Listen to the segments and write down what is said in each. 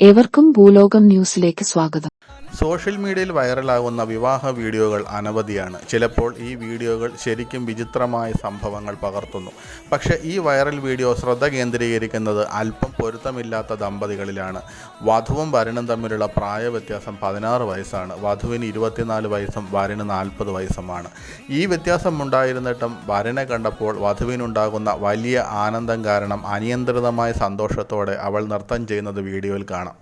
ഏവർക്കും ഭൂലോകം ന്യൂസിലേക്ക് സ്വാഗതം. സോഷ്യൽ മീഡിയയിൽ വൈറലാകുന്ന വിവാഹ വീഡിയോകൾ അനവധിയാണ്. ചിലപ്പോൾ ഈ വീഡിയോകൾ ശരിക്കും വിചിത്രമായ സംഭവങ്ങൾ പകർത്തുന്നു. പക്ഷേ ഈ വൈറൽ വീഡിയോ ശ്രദ്ധ കേന്ദ്രീകരിക്കുന്നത് അല്പം പൊരുത്തമില്ലാത്ത ദമ്പതികളിലാണ്. വധുവും വരനും തമ്മിലുള്ള പ്രായ വ്യത്യാസം പതിനാറ് വയസ്സാണ്. വധുവിന് ഇരുപത്തിനാല് വയസ്സും വരന് നാൽപ്പത് വയസ്സുമാണ്. ഈ വ്യത്യാസം ഉണ്ടായിരുന്നിട്ടും വരനെ കണ്ടപ്പോൾ വധുവിനുണ്ടാകുന്ന വലിയ ആനന്ദം കാരണം അനിയന്ത്രിതമായ സന്തോഷത്തോടെ അവൾ നൃത്തം ചെയ്യുന്നത് വീഡിയോയിൽ കാണാം.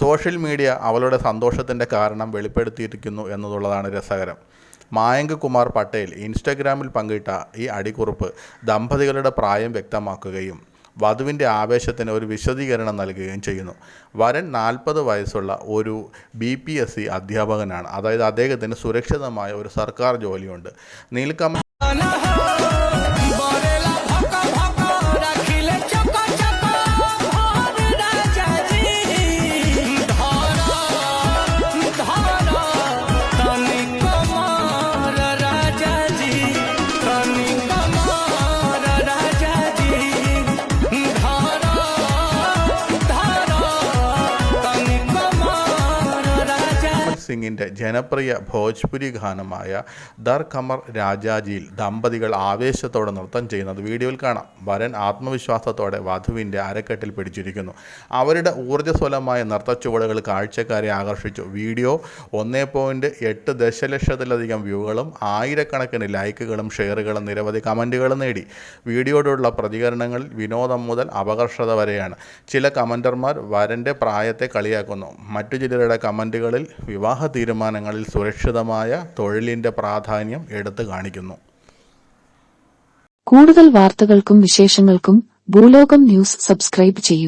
സോഷ്യൽ മീഡിയ അവളുടെ സന്തോഷത്തിന്റെ കാരണം വെളിപ്പെടുത്തിയിരിക്കുന്നു എന്നതുള്ളതാണ് രസകരം. മായങ്ക് കുമാർ പട്ടേൽ ഇൻസ്റ്റഗ്രാമിൽ പങ്കിട്ട ഈ അടിക്കുറിപ്പ് ദമ്പതികളുടെ പ്രായം വ്യക്തമാക്കുകയും വധുവിന്റെ ആവേശത്തിന് ഒരു വിശദീകരണം നൽകുകയും ചെയ്യുന്നു. വരൻ നാൽപ്പത് വയസ്സുള്ള ഒരു ബി പി എസ് സി അധ്യാപകനാണ്. അതായത് അദ്ദേഹത്തിന് സുരക്ഷിതമായ ഒരു സർക്കാർ ജോലിയുണ്ട്. നീൽക്കമൽ സിംഗിന്റെ ജനപ്രിയ ഭോജ്പുരി ഗാനമായ ദർ കമർ രാജാജിയിൽ ദമ്പതികൾ ആവേശത്തോടെ നൃത്തം ചെയ്യുന്നത് വീഡിയോയിൽ കാണാം. വരൻ ആത്മവിശ്വാസത്തോടെ വധുവിന്റെ അരക്കെട്ടിൽ പിടിച്ചിരിക്കുന്നു. അവരുടെ ഊർജസ്വലമായ നൃത്തച്ചുവടുകൾ കാഴ്ചക്കാരെ ആകർഷിച്ചു. വീഡിയോ ഒന്നേ പോയിന്റ് എട്ട് ദശലക്ഷത്തിലധികം വ്യൂകളും ആയിരക്കണക്കിന് ലൈക്കുകളും ഷെയറുകളും നിരവധി കമന്റുകളും നേടി. വീഡിയോയോടുള്ള പ്രതികരണങ്ങളിൽ വിനോദം മുതൽ അപകർഷത വരെയാണ്. ചില കമന്റർമാർ വരന്റെ പ്രായത്തെ കളിയാക്കുന്നു. മറ്റു ചിലരുടെ കമന്റുകളിൽ വിവാഹ തീരുമാനങ്ങളിൽ സുരക്ഷിതമായ തൊഴിലിന്റെ പ്രാധാന്യം എടുത്തു കാണിക്കുന്നു. കൂടുതൽ വാർത്തകൾക്കും വിശേഷങ്ങൾക്കും ഭൂലോകം ന്യൂസ് സബ്സ്ക്രൈബ് ചെയ്യൂ.